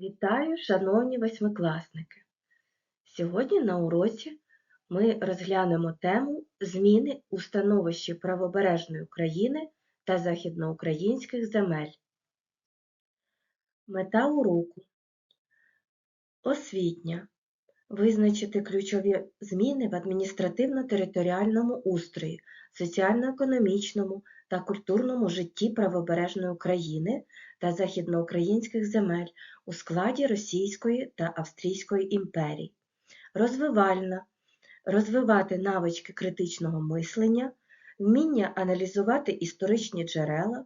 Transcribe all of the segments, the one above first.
Вітаю, шановні восьмикласники! Сьогодні на уроці ми розглянемо тему зміни у становищі правобережної України та західноукраїнських земель. Мета уроку освітня. Визначити ключові зміни в адміністративно-територіальному устрої, соціально-економічному та культурному житті правобережної України та західноукраїнських земель у складі Російської та Австрійської імперій. Розвивальна розвивати навички критичного мислення, вміння аналізувати історичні джерела,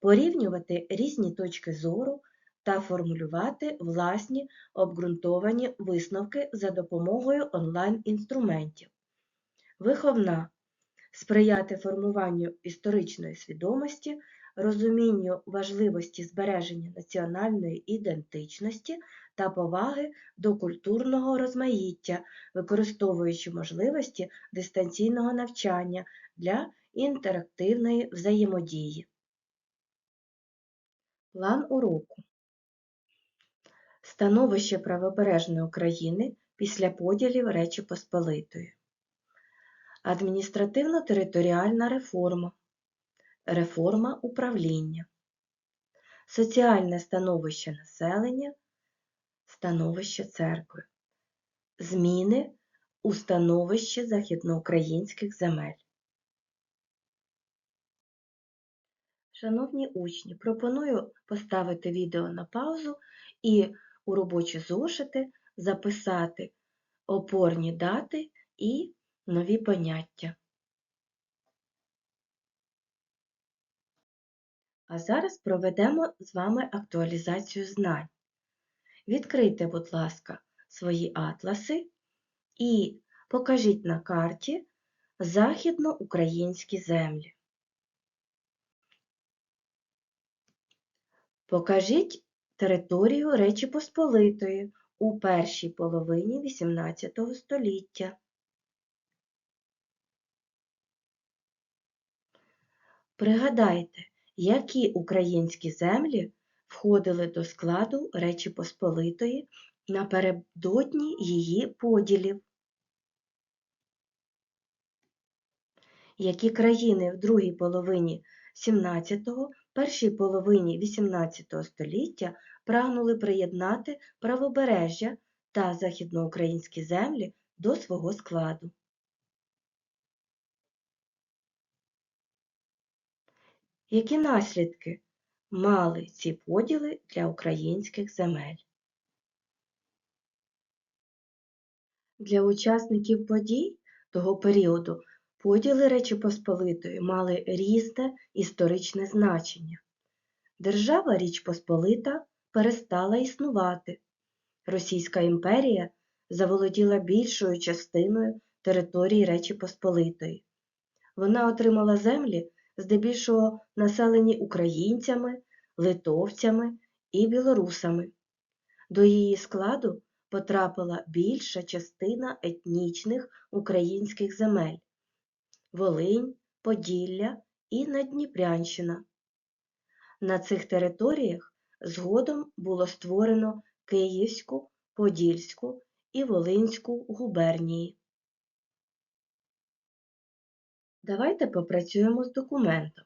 порівнювати різні точки зору та формулювати власні обґрунтовані висновки за допомогою онлайн-інструментів. Виховна сприяти формуванню історичної свідомості, розумінню важливості збереження національної ідентичності та поваги до культурного розмаїття, використовуючи можливості дистанційного навчання для інтерактивної взаємодії. План уроку Становище правобережної України після поділів Речі Посполитої. Адміністративно-територіальна реформа. Реформа управління. Соціальне становище населення. Становище церкви. Зміни у становищі західноукраїнських земель. Шановні учні, пропоную поставити відео на паузу і у робочі зошити записати опорні дати і нові поняття. А зараз проведемо з вами актуалізацію знань. Відкрийте, будь ласка, свої атласи і покажіть на карті західноукраїнські землі. Покажіть територію Речі Посполитої у першій половині XVIII століття. Пригадайте, які українські землі входили до складу Речі Посполитої напередодні її поділів. Які країни в другій половині 17-го, першій половині 18 століття прагнули приєднати правобережжя та західноукраїнські землі до свого складу. Які наслідки мали ці поділи для українських земель? Для учасників подій того періоду поділи Речі Посполитої мали різне історичне значення. Держава Річ Посполита перестала існувати. Російська імперія заволоділа більшою частиною території Речі Посполитої. Вона отримала землі здебільшого населені українцями, литовцями і білорусами. До її складу потрапила більша частина етнічних українських земель Волинь, Поділля і Надніпрянщина. На цих територіях згодом було створено Київську, Подільську і Волинську губернії. Давайте попрацюємо з документом,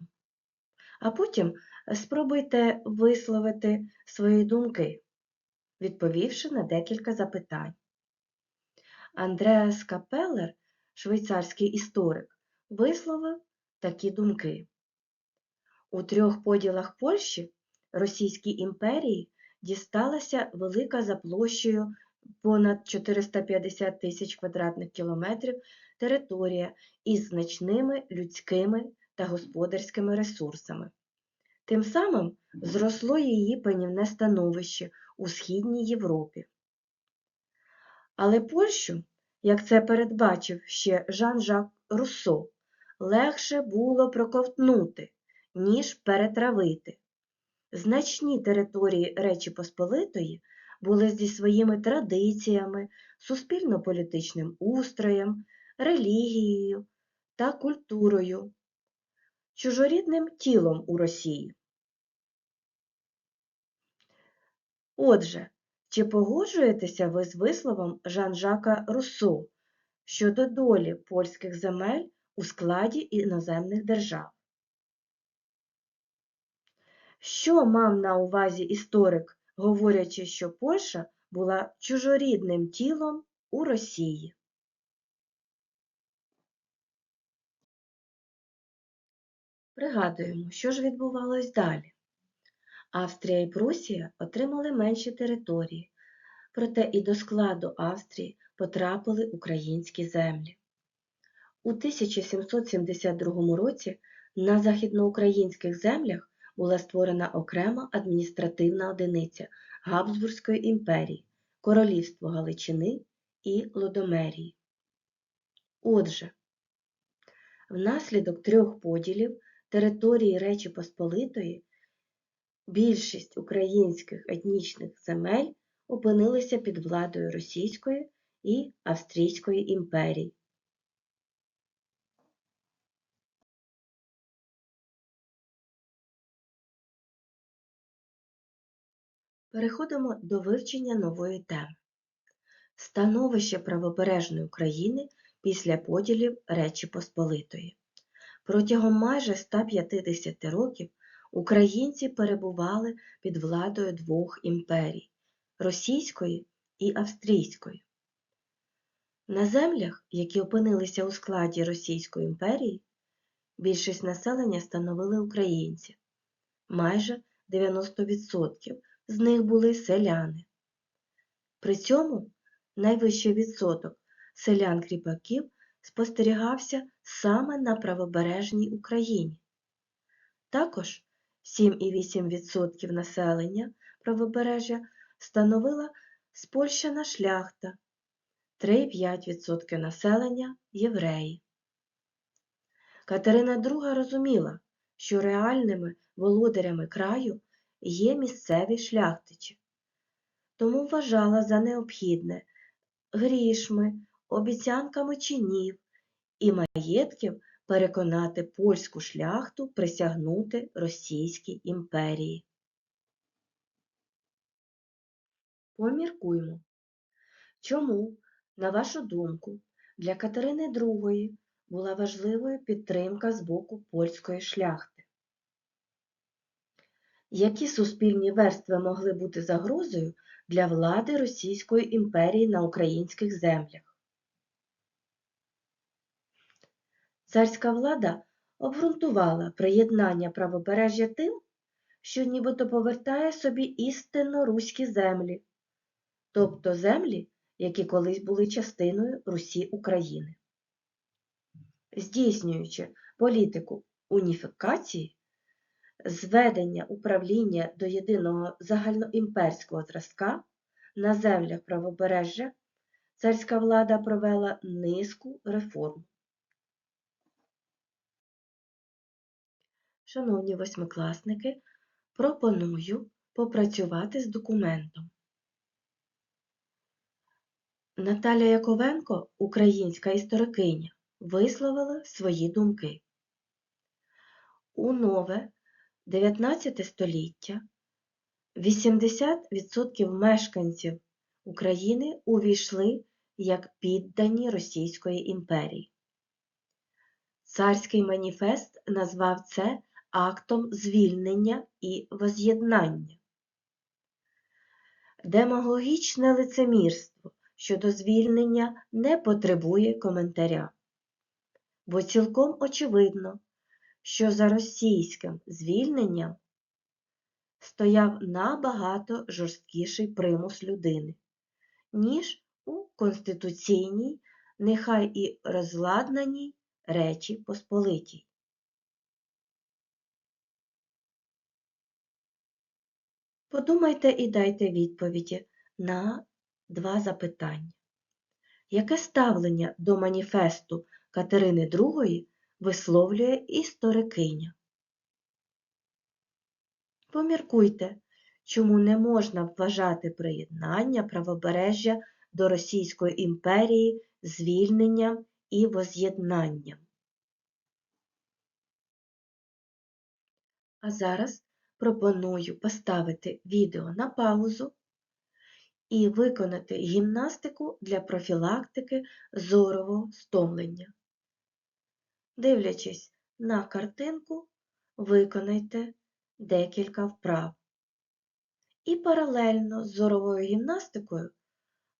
а потім спробуйте висловити свої думки, відповівши на декілька запитань. Андреас Капеллер, швейцарський історик, висловив такі думки. У трьох поділах Польщі Російській імперії дісталася велика за площею понад 450 тисяч квадратних кілометрів територія із значними людськими та господарськими ресурсами. Тим самим зросло її панівне становище у Східній Європі. Але Польщу, як це передбачив ще Жан-Жак Руссо, легше було проковтнути, ніж перетравити. Значні території Речі Посполитої були зі своїми традиціями, суспільно-політичним устроєм, релігією та культурою, чужорідним тілом у Росії. Отже, Чи погоджуєтеся ви з висловом Жан-Жака Руссо щодо долі польських земель у складі іноземних держав? Що мав на увазі історик, говорячи, що Польща була чужорідним тілом у Росії? Пригадуємо, що ж відбувалось далі. Австрія і Прусія отримали менші території, проте і до складу Австрії потрапили українські землі. У 1772 році на західноукраїнських землях була створена окрема адміністративна одиниця Габсбурзької імперії, Королівство Галичини і Лодомерії. Отже, внаслідок трьох поділів території Речі Посполитої більшість українських етнічних земель опинилися під владою Російської і Австрійської імперій. Переходимо до вивчення нової теми. Становище правобережної України після поділів Речі Посполитої. Протягом майже 150 років українці перебували під владою двох імперій російської і австрійської. На землях, які опинилися у складі Російської імперії, більшість населення становили українці, майже 90% з них були селяни. При цьому найвищий відсоток селян-кріпаків спостерігався саме на правобережній Україні. Також 7,8% населення правобережжя становила спольщена шляхта, 3,5% населення євреї. Катерина II розуміла, що реальними володарями краю є місцеві шляхтичі, тому вважала за необхідне грішми, обіцянками чинів і маєтків переконати польську шляхту присягнути Російській імперії. Поміркуймо, чому, на вашу думку, для Катерини II була важливою підтримка з боку польської шляхти? Які суспільні верстви могли бути загрозою для влади Російської імперії на українських землях? Царська влада обґрунтувала приєднання правобережжя тим, що нібито повертає собі істинно руські землі, тобто землі, які колись були частиною Русі України. Здійснюючи політику уніфікації, зведення управління до єдиного загальноімперського зразка на землях правобережжя, царська влада провела низку реформ. Шановні восьмикласники, пропоную попрацювати з документом. Наталя Яковенко, українська історикиня, висловила свої думки. У нове 19 століття 80% мешканців України увійшли як піддані Російської імперії. Царський маніфест назвав це актом звільнення і воз'єднання. Демагогічне лицемірство щодо звільнення не потребує коментаря, бо цілком очевидно, що за російським звільненням стояв набагато жорсткіший примус людини, ніж у конституційній, нехай і розладнаній Речі Посполитій. Подумайте і дайте відповіді на два запитання. Яке ставлення до маніфесту Катерини II висловлює історикиня? Поміркуйте, чому не можна вважати приєднання правобережжя до Російської імперії звільненням і воз'єднанням. А зараз пропоную поставити відео на паузу і виконати гімнастику для профілактики зорового стомлення. Дивлячись на картинку, виконайте декілька вправ. І паралельно з зоровою гімнастикою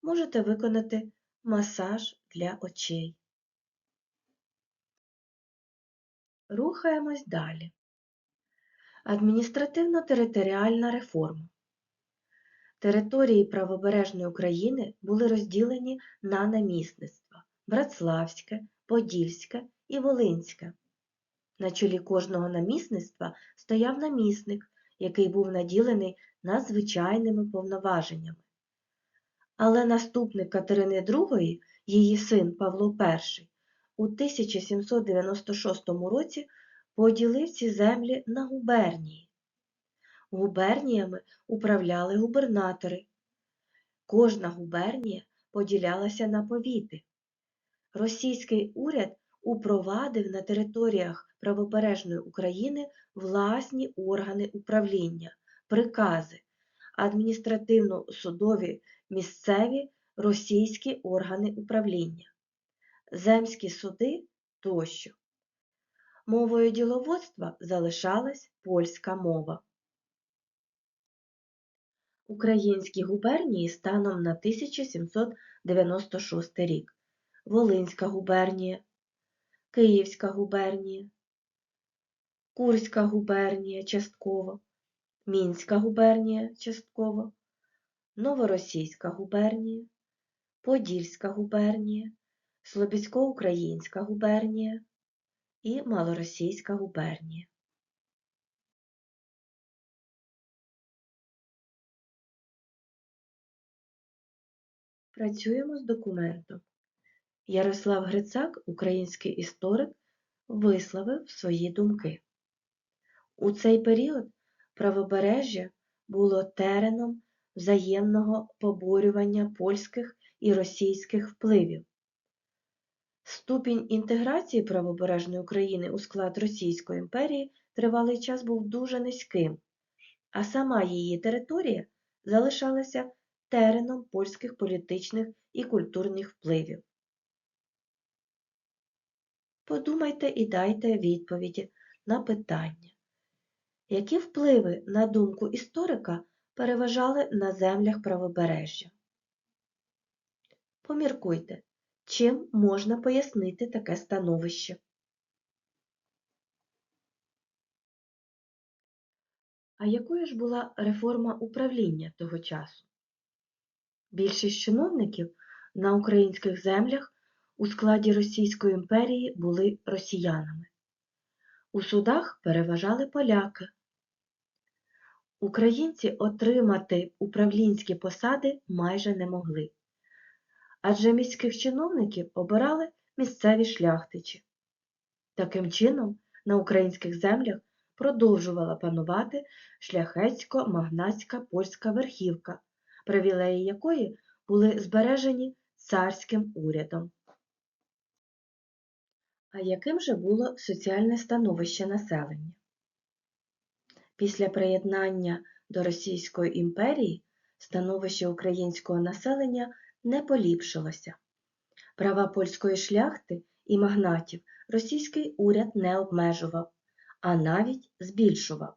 можете виконати масаж для очей. Рухаємось далі. Адміністративно-територіальна реформа. Території правобережної України були розділені на намісництва Братславське, Подільське і Волинське. На чолі кожного намісництва стояв намісник, який був наділений надзвичайними повноваженнями. Але наступник Катерини II, її син Павло І, у 1796 році поділив ці землі на губернії. Губерніями управляли губернатори. Кожна губернія поділялася на повіти. Російський уряд упровадив на територіях правобережної України власні органи управління, прикази, адміністративно-судові місцеві російські органи управління, земські суди тощо. Мовою діловодства залишалась польська мова. Українські губернії станом на 1796 рік. Волинська губернія, Київська губернія, Курська губернія частково, Мінська губернія частково, Новоросійська губернія, Подільська губернія, Слобідсько-Українська губернія і Малоросійська губернія. Працюємо з документом. Ярослав Грицак, український історик, висловив свої думки. У цей період правобережжя було тереном взаємного поборювання польських і російських впливів. Ступінь інтеграції правобережної України у склад Російської імперії тривалий час був дуже низьким, а сама її територія залишалася тереном польських політичних і культурних впливів. Подумайте і дайте відповіді на питання, які впливи, на думку історика, переважали на землях правобережжя? Поміркуйте, чим можна пояснити таке становище. А якою ж була реформа управління того часу? Більшість чиновників на українських землях у складі Російської імперії були росіянами. У судах переважали поляки. Українці отримати управлінські посади майже не могли, адже міських чиновників обирали місцеві шляхтичі. Таким чином, на українських землях продовжувала панувати шляхетсько-магнатська польська верхівка, привілеї якої були збережені царським урядом. А яким же було соціальне становище населення? Після приєднання до Російської імперії становище українського населення не поліпшилося. Права польської шляхти і магнатів російський уряд не обмежував, а навіть збільшував.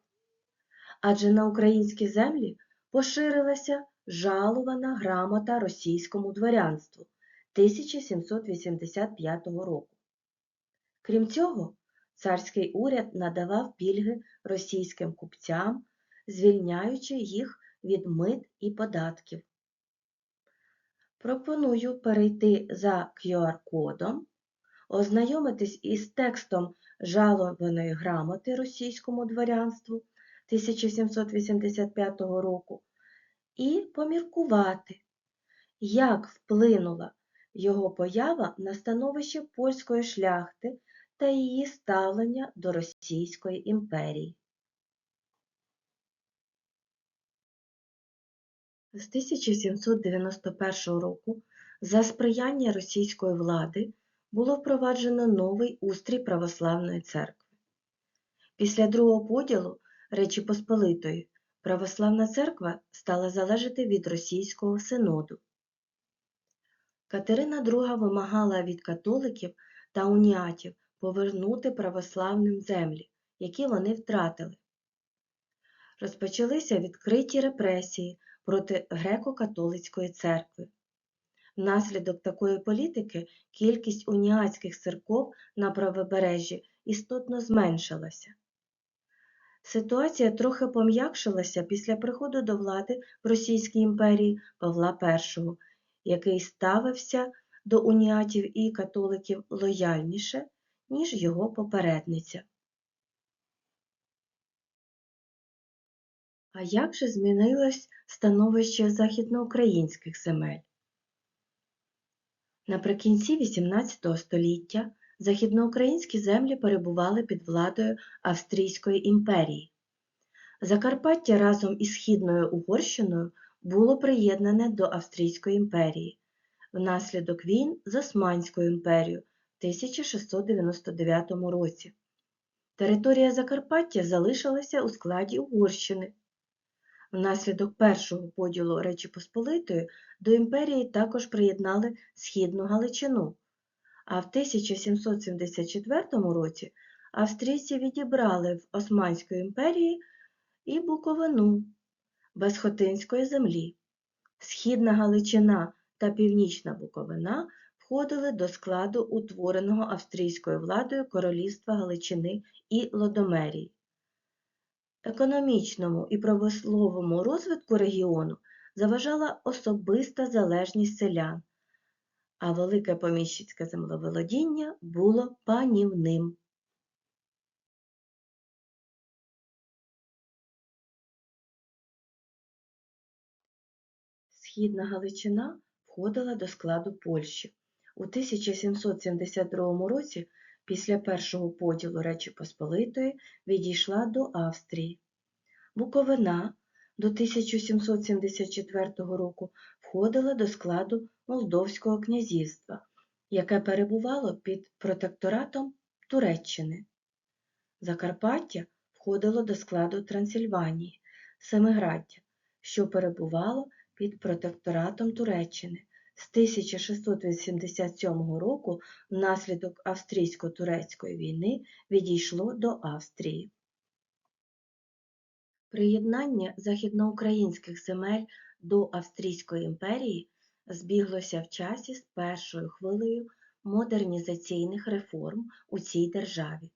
Адже на українські землі поширилася жалувана грамота російському дворянству 1785 року. Крім цього, царський уряд надавав пільги російським купцям, звільняючи їх від мит і податків. Пропоную перейти за QR-кодом, ознайомитись із текстом жалованої грамоти російському дворянству 1785 року і поміркувати, як вплинула його поява на становище польської шляхти та її ставлення до Російської імперії. З 1791 року за сприяння російської влади було впроваджено новий устрій православної церкви. Після другого поділу Речі Посполитої православна церква стала залежати від російського синоду. Катерина II вимагала від католиків та уніатів повернути православним землі, які вони втратили. Розпочалися відкриті репресії проти греко-католицької церкви. Внаслідок такої політики кількість уніатських церков на правобережжі істотно зменшилася. Ситуація трохи пом'якшилася після приходу до влади в Російській імперії Павла І, який ставився до уніатів і католиків лояльніше, ніж його попередниця. А як же змінилось становище західноукраїнських земель? Наприкінці XVIII століття західноукраїнські землі перебували під владою Австрійської імперії. Закарпаття разом із Східною Угорщиною було приєднане до Австрійської імперії внаслідок війн з Османською імперією в 1699 році. Територія Закарпаття залишилася у складі Угорщини. Внаслідок першого поділу Речі Посполитої до імперії також приєднали Східну Галичину, а в 1774 році австрійці відібрали в Османської імперії і Буковину без Хотинської землі. Східна Галичина та Північна Буковина входили до складу утвореного австрійською владою Королівства Галичини і Лодомерії. Економічному і промисловому розвитку регіону заважала особиста залежність селян, а велике поміщицьке землеволодіння було панівним. Східна Галичина входила до складу Польщі. У 1772 році, після першого поділу Речі Посполитої, відійшла до Австрії. Буковина до 1774 року входила до складу Молдовського князівства, яке перебувало під протекторатом Туреччини. Закарпаття входило до складу Трансильванії, Семиграддя, що перебувало під протекторатом Туреччини. З 1687 року внаслідок австрійсько-турецької війни відійшло до Австрії. Приєднання західноукраїнських земель до Австрійської імперії збіглося в часі з першою хвилею модернізаційних реформ у цій державі,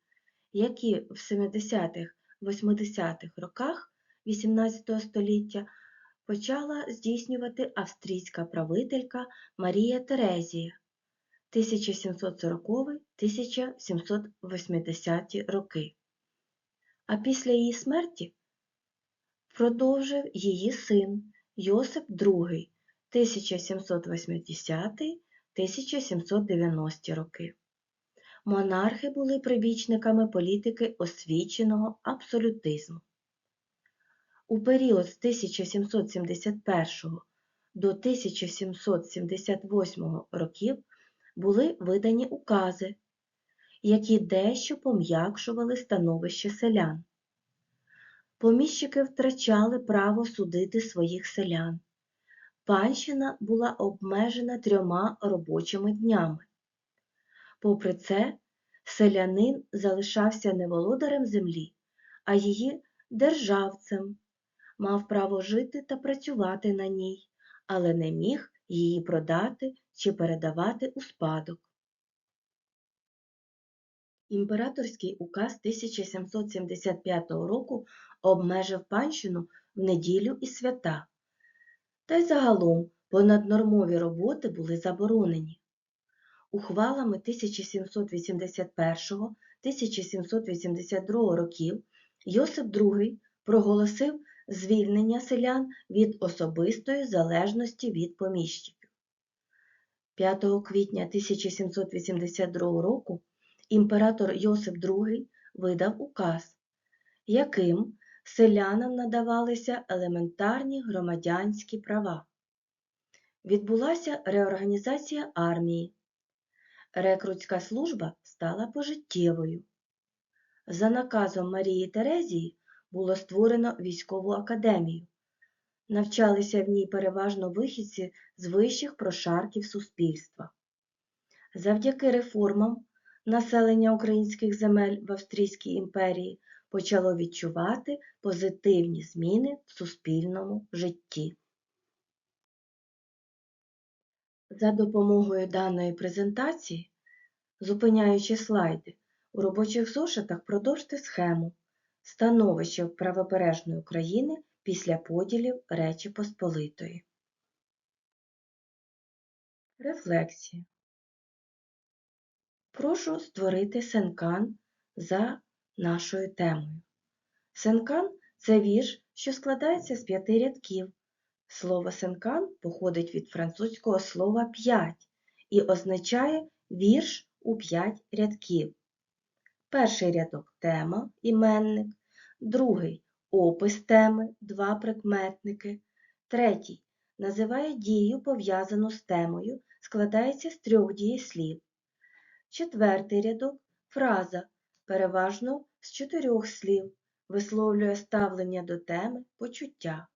які в 70-80-х роках XVIII століття почала здійснювати австрійська правителька Марія Терезія 1740-1780 роки. А після її смерті продовжив її син Йосип II 1780-1790 роки. Монархи були прибічниками політики освіченого абсолютизму. У період з 1771 до 1778 років були видані укази, які дещо пом'якшували становище селян. Поміщики втрачали право судити своїх селян. Панщина була обмежена трьома робочими днями. Попри це, селянин залишався не володарем землі, а її державцем, мав право жити та працювати на ній, але не міг її продати чи передавати у спадок. Імператорський указ 1775 року обмежив панщину в неділю і свята. Та й загалом понаднормові роботи були заборонені. Ухвалами 1781-1782 років Йосип II проголосив звільнення селян від особистої залежності від поміщиків. 5 квітня 1782 року імператор Йосип II видав указ, яким селянам надавалися елементарні громадянські права. Відбулася реорганізація армії. Рекрутська служба стала пожиттєвою. За наказом Марії Терезії було створено військову академію. Навчалися в ній переважно вихідці з вищих прошарків суспільства. Завдяки реформам населення українських земель в Австрійській імперії почало відчувати позитивні зміни в суспільному житті. За допомогою даної презентації, зупиняючи слайди, у робочих зошитах продовжте схему становище правобережної України після поділів Речі Посполитої. Рефлексія. Прошу створити сенкан за нашою темою. Сенкан це вірш, що складається з п'яти рядків. Слово сенкан походить від французького слова п'ять і означає вірш у п'ять рядків. Перший рядок тема, іменник, другий опис теми, два прикметники, третій називає дію, пов'язану з темою, складається з трьох дієслів. Четвертий рядок фраза, переважно з чотирьох слів, висловлює ставлення до теми почуття.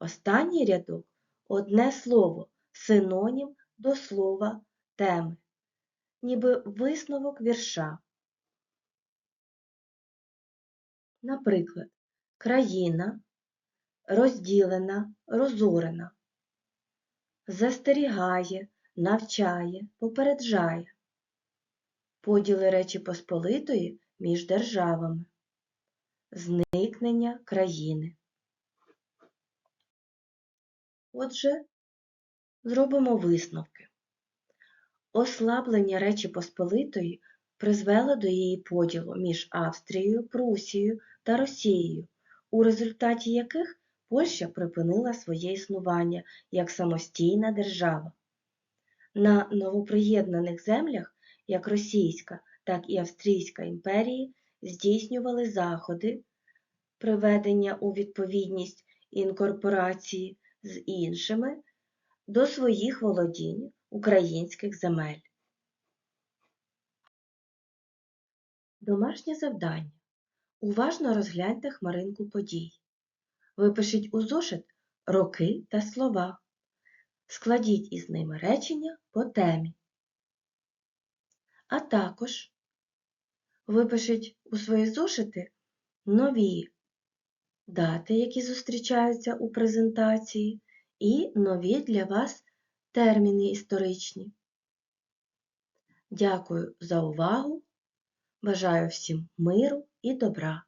Останній рядок одне слово, синонім до слова теми, ніби висновок вірша. Наприклад, країна розділена, розорена, застерігає, навчає, попереджає, поділи Речі Посполитої між державами, зникнення країни. Отже, зробимо висновки. Ослаблення Речі Посполитої призвело до її поділу між Австрією, Прусією та Росією, у результаті яких Польща припинила своє існування як самостійна держава. На новоприєднаних землях як Російська, так і Австрійська імперії здійснювали заходи приведення у відповідність інкорпорації з іншими до своїх володінь українських земель. Домашнє завдання. Уважно розгляньте хмаринку подій. Випишіть у зошит роки та слова. Складіть із ними речення по темі. А також випишіть у свої зошити нові дати, які зустрічаються у презентації, і нові для вас терміни історичні. Дякую за увагу! Бажаю всім миру і добра!